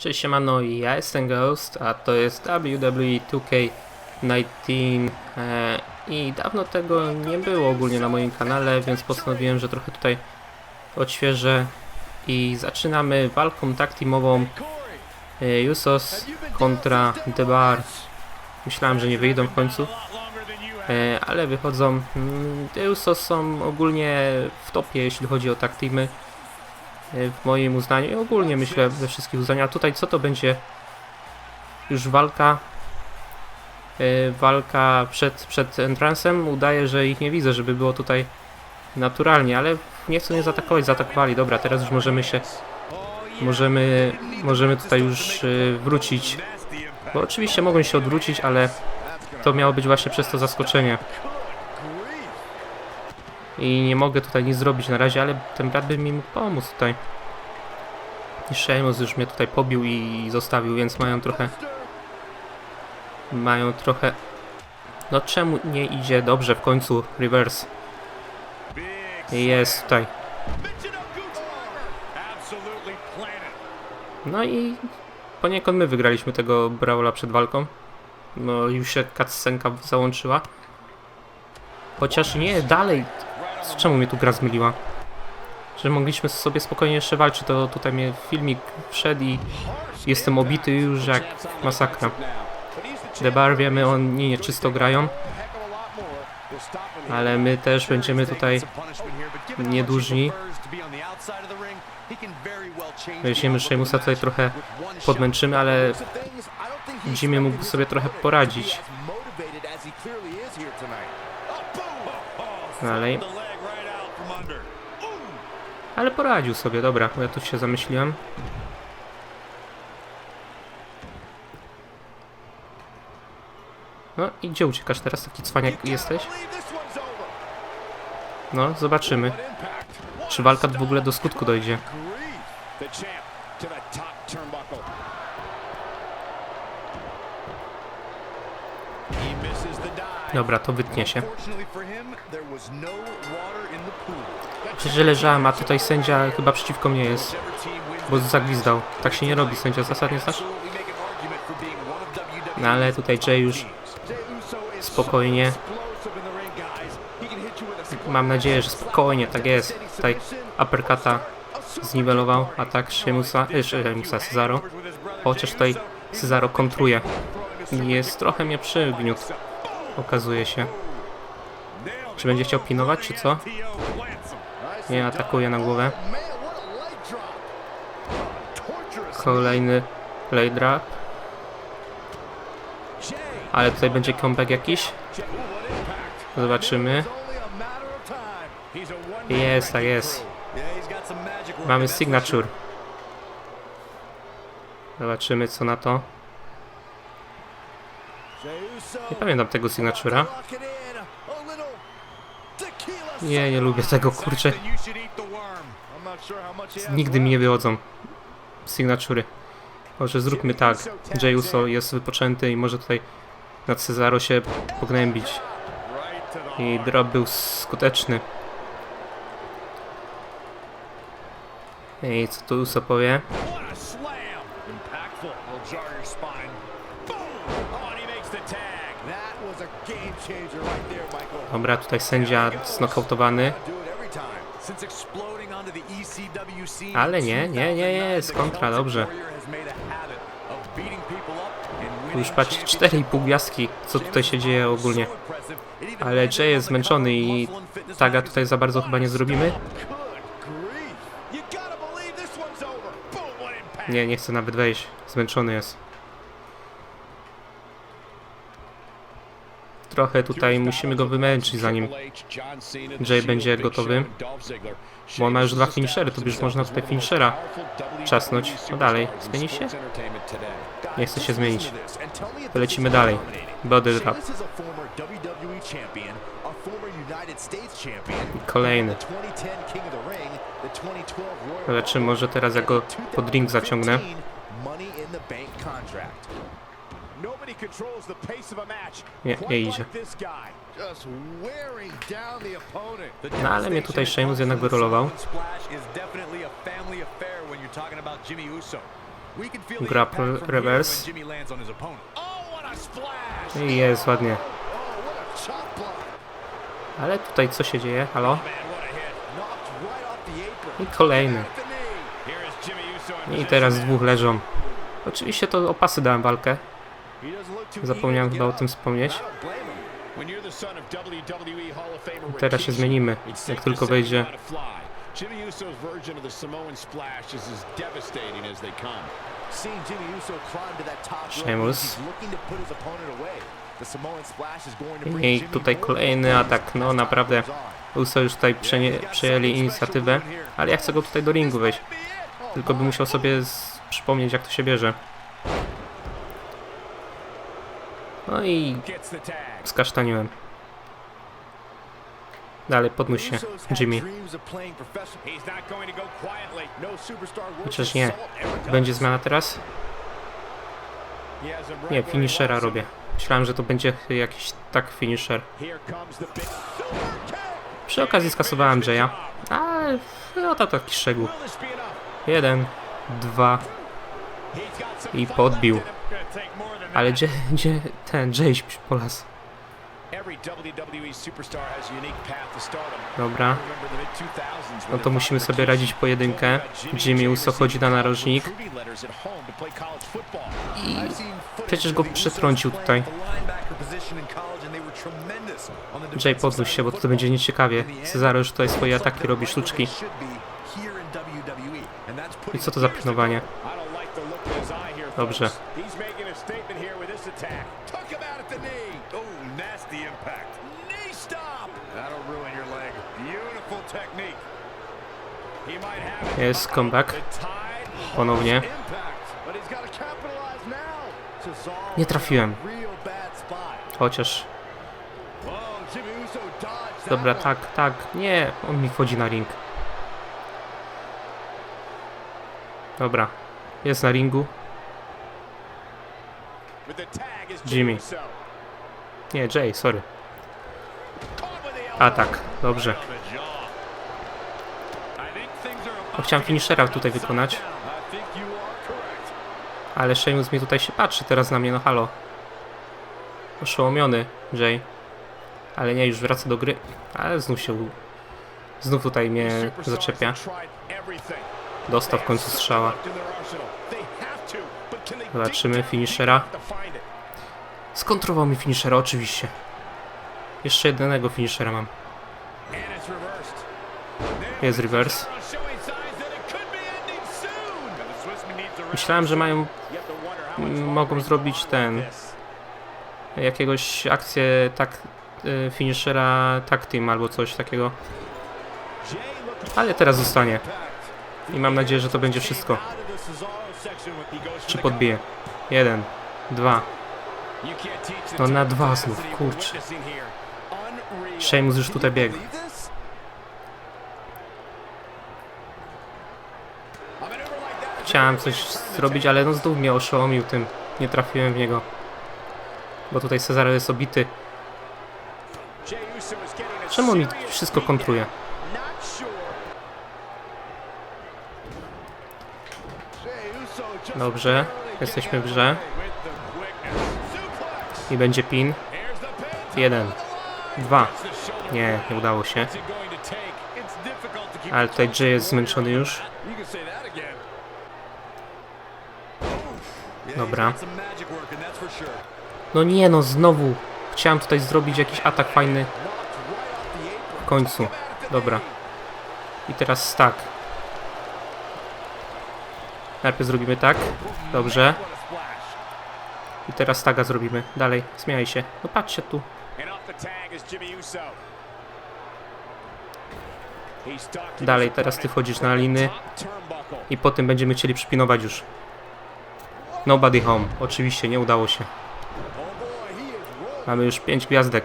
Cześć siemano, ja jestem Ghost, a to jest WWE 2K19 e, i dawno tego nie było ogólnie na moim kanale, więc postanowiłem, że trochę tutaj odświeżę i zaczynamy walką tag teamową e, Usos kontra The Bar. Myślałem, że nie wyjdą w końcu, e, ale wychodzą. Mm, The Usos są ogólnie w topie, jeśli chodzi o tag teamy w moim uznaniu i ogólnie myślę we wszystkich uznaniach. A tutaj co to będzie? Już walka. e, Walka przed, przed entrancem. Udaje, że ich nie widzę, żeby było tutaj naturalnie, ale nie chcą nie zaatakować, zaatakowali. Dobra, teraz już możemy się. Możemy, możemy tutaj już e, wrócić. Bo oczywiście mogą się odwrócić, ale to miało być właśnie przez to zaskoczenie. I nie mogę tutaj nic zrobić na razie, ale ten brat by mi mógł pomóc tutaj. I Sheamus już mnie tutaj pobił i zostawił, więc mają trochę... Mają trochę... No czemu nie idzie dobrze w końcu reverse? Jest tutaj. No i poniekąd my wygraliśmy tego Brawla przed walką. No już się cutscenka załączyła. Chociaż nie, dalej. Czemu mnie tu gra zmyliła? Że mogliśmy sobie spokojnie jeszcze walczyć, to tutaj mnie filmik wszedł i jestem obity już jak masakra. The Bar wiemy, oni nieczysto grają, ale my też będziemy tutaj niedłużni. Weźmiemy Sheamusa tutaj trochę podmęczymy, ale Jimmy mógłby sobie trochę poradzić. Dalej. Ale poradził sobie, dobra, bo ja tu się zamyśliłem. No i gdzie uciekasz teraz, taki cwaniak jesteś? No, zobaczymy. Czy walka w ogóle do skutku dojdzie? Dobra, to wytnie się. Przecież leżałem, a tutaj sędzia chyba przeciwko mnie jest, bo zagwizdał. Tak się nie robi, sędzia zasad nie znasz? No ale tutaj Jay już spokojnie. Mam nadzieję, że spokojnie, tak jest. Tutaj uppercuta zniwelował atak Sheamusa, e, Sheamusa Cesaro. Chociaż tutaj Cesaro kontruje. Jest trochę mnie przygniótł. Okazuje się. Czy będzie chciał pinować, czy co? Nie, atakuje na głowę. Kolejny lay drop. Ale tutaj będzie comeback jakiś. Zobaczymy. Jest, tak jest. Mamy signature. Zobaczymy co na to. Nie pamiętam tego signatura. Nie, nie lubię tego, kurczę. Nigdy mi nie wychodzą signatury. Może zróbmy tak. Jey Uso jest wypoczęty i może tutaj na Cezaro się pognębić. I drop był skuteczny. I co tu Uso powie? Dobra, tutaj sędzia znokautowany. Ale nie, nie, nie, jest kontra, dobrze. Już patrz, 4,5 gwiazdki, co tutaj się dzieje ogólnie. Ale Jay jest zmęczony i taga tutaj za bardzo chyba nie zrobimy. Nie, nie chcę nawet wejść, zmęczony jest. Trochę tutaj musimy go wymęczyć zanim Jay będzie gotowy. Bo on ma już dwa finishery, to już można tutaj finishera czasnąć. No dalej, zmieni się? Nie chce się zmienić. To lecimy dalej. Body. I kolejny. Zobaczymy, może teraz ja go pod ring zaciągnę. Nie, nie idzie. No ale mnie tutaj Sheamus jednak wyrolował. Grab reverse. I jest ładnie. Ale tutaj co się dzieje? Halo? I kolejny. I teraz dwóch leżą. Oczywiście to o pasy dałem walkę. Zapomniałem chyba o tym wspomnieć. Teraz się zmienimy, jak tylko wejdzie. Jimmy Uso's version of the Samoan splash is as devastating as they come. Seeing Jimmy Uso climb to that top Sheamus. looking to put his opponent away. The Samoan splash is going to bring I tutaj kolejny atak. No naprawdę. Uso już tutaj przejęli inicjatywę. Ale ja chcę go tutaj do ringu wejść. Tylko by musiał sobie przypomnieć jak to się bierze. No i skasztaniłem. Dalej podnóż się, Jimmy. Chociaż nie. Będzie zmiana teraz? Nie, finishera robię. Myślałem, że to będzie jakiś tak finisher. Przy okazji skasowałem Jaya. Ale no to taki szczegół. Jeden, dwa. I podbił. Ale gdzie, gdzie ten Jay po las? Every WWE superstar has a unique path to stardom. Dobra. Remember the mid-2000s No to musimy sobie radzić pojedynkę. Jimmy Uso chodzi na narożnik. footage Przecież go przetrącił tutaj. Jay side się, bo to będzie nieciekawie. Cezaro już tutaj swoje ataki robi, sztuczki. that's I co to za pilnowanie? Dobrze. Oh. Jest comeback. Ponownie. Nie trafiłem. Chociaż. Dobra, tak, tak. Nie, on mi wchodzi na ring. Dobra. Jest na ringu. with the tag is Jimmy. Nie, Jay, sorry. Elbow. Atak, dobrze. No, chciałem finishera tutaj wykonać, ale Sheamus mi tutaj się patrzy teraz na mnie, no halo. Oszołomiony Jay. Ale nie, już wraca do gry. Ale znów się... Znów tutaj mnie zaczepia. Dostał w końcu strzała. Zobaczymy finishera. Skontrował mi finishera, oczywiście. Jeszcze jednego finishera mam. Jest reverse. Myślałem, że mają mogą zrobić ten. jakiegoś akcję tak y, finishera tag team albo coś takiego. Ale teraz zostanie. I mam nadzieję, że to będzie wszystko. Czy podbije? Jeden, dwa. No na dwa znów, kurczę. Sheamus już tutaj biegł. Chciałem coś zrobić, ale no znów mnie oszołomił tym. Nie trafiłem w niego. Bo tutaj Cezaro jest obity. Czemu mi wszystko kontruje? down. Not sure. Jey Uso just Dobrze, jesteśmy w grze. I będzie pin. Jeden, dwa. Nie, nie udało się. Ale tutaj Jay jest zmęczony już. Dobra. No nie no, znowu. Chciałem tutaj zrobić jakiś atak fajny w końcu. Dobra. I teraz tak. Najpierw zrobimy tak. Dobrze. I teraz taga zrobimy. Dalej, zmieniaj się. No patrzcie tu. Dalej, teraz ty wchodzisz na liny. I po tym będziemy chcieli przypinować już. Nobody home. Oczywiście, nie udało się. Mamy już 5 gwiazdek.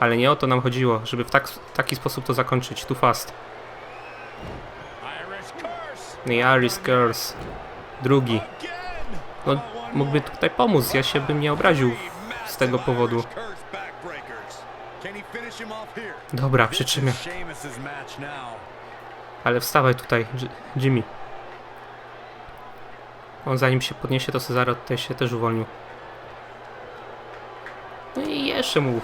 Ale nie o to nam chodziło, żeby w tak, taki sposób to zakończyć. Too fast. Irish curse. The Irish Girls. Drugi. No, mógłby tutaj pomóc. Ja się bym nie obraził z tego powodu. Curse? Dobra, now. Ale wstawaj tutaj, Jimmy. On zanim się podniesie, to Cezaro tutaj się też uwolnił. No i jeszcze mu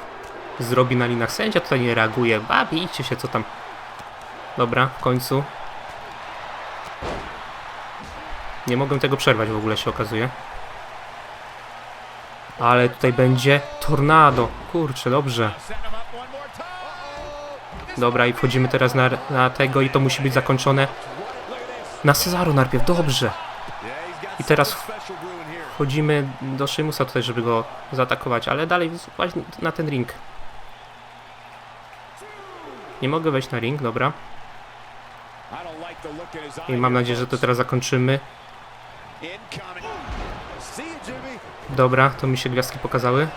zrobi na linach. Sędzia tutaj nie reaguje. Bawijcie się, co tam. Dobra, w końcu. Nie mogę tego przerwać w ogóle, się okazuje. Ale tutaj będzie tornado. Kurczę, dobrze. Dobra, i wchodzimy teraz na, na tego i to musi być zakończone. Na Cezaro najpierw, dobrze. I teraz wchodzimy do Sheamusa tutaj, żeby go zaatakować, ale dalej właśnie na ten ring. Nie mogę wejść na ring, dobra. I mam nadzieję, że to teraz zakończymy. Dobra, to mi się gwiazdki pokazały.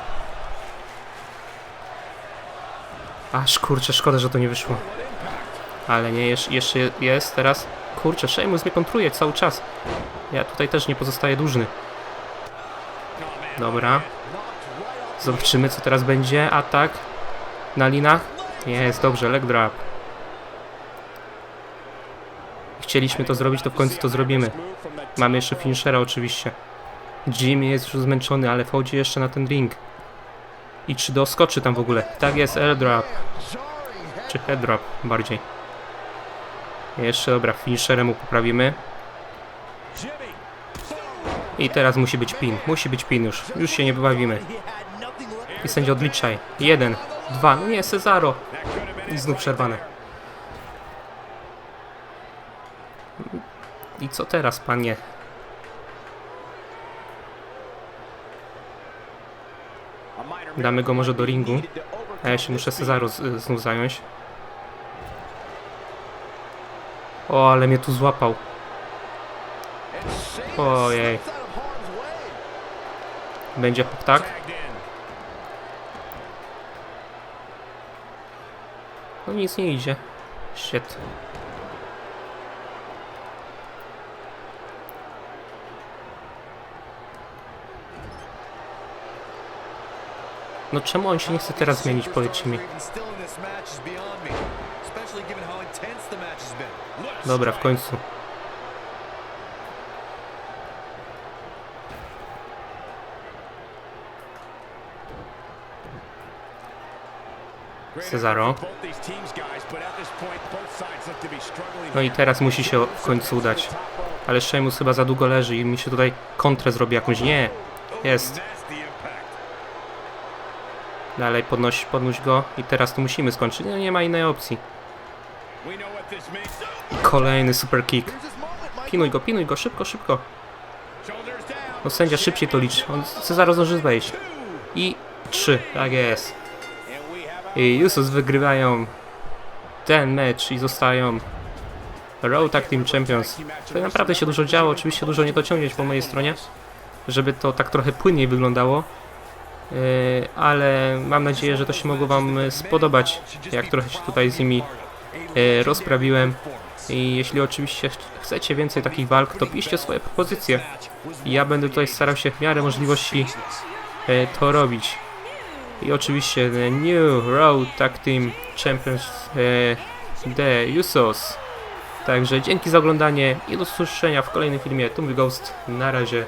Aż kurczę, szkoda, że to nie wyszło. Ale nie, jeszcze, jest teraz. Kurczę, Sheamus mnie kontruje cały czas. Ja tutaj też nie pozostaję dłużny. Dobra. Zobaczymy, co teraz będzie. Atak na linach. Jest, dobrze, leg drop. Chcieliśmy to zrobić, to w końcu to zrobimy. Mamy jeszcze finishera oczywiście. Jimmy jest już zmęczony, ale wchodzi jeszcze na ten ring. I czy doskoczy tam w ogóle? Tak jest, air drop. Czy head drop bardziej. Jeszcze dobra, finisherem mu poprawimy. I teraz musi być pin. Musi być pin już. Już się nie bawimy. I sędzia odliczaj. Jeden, dwa, no nie, Cezaro. I znów przerwane. I co teraz, panie? Damy go może do ringu. A ja się muszę Cezaro znów zająć. O, ale mnie tu złapał. Ojej. Będzie tak? Tagged in. No nic nie idzie. Shit. No czemu on się nie chce teraz zmienić, powiedzcie mi. Dobra, w końcu. Cezaro. No i teraz musi się w końcu udać. Ale Sheamus chyba za długo leży i mi się tutaj kontrę zrobi jakąś. Nie! Jest. Dalej podnoś, podnoś go i teraz tu musimy skończyć. No nie ma innej opcji. Kolejny super kick. Pinuj go, pinuj go, szybko, szybko. No sędzia szybciej to liczy. On Cezaro zdąży wejść. I trzy, tak jest. I Usos wygrywają ten mecz i zostają Raw Tag Team Champions. Tutaj naprawdę się dużo działo, oczywiście dużo nie dociągnięć po mojej stronie, żeby to tak trochę płynniej wyglądało. Yy, ale mam nadzieję, że to się mogło Wam spodobać, jak trochę się tutaj z nimi yy, rozprawiłem. I jeśli oczywiście ch- chcecie więcej takich walk, to piszcie swoje propozycje. Ja będę tutaj starał się w miarę możliwości e, to robić. I oczywiście The New Raw Tag Team Champions e, The Usos. Także dzięki za oglądanie i do usłyszenia w kolejnym filmie. Tu Ghost. Na razie.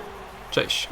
Cześć.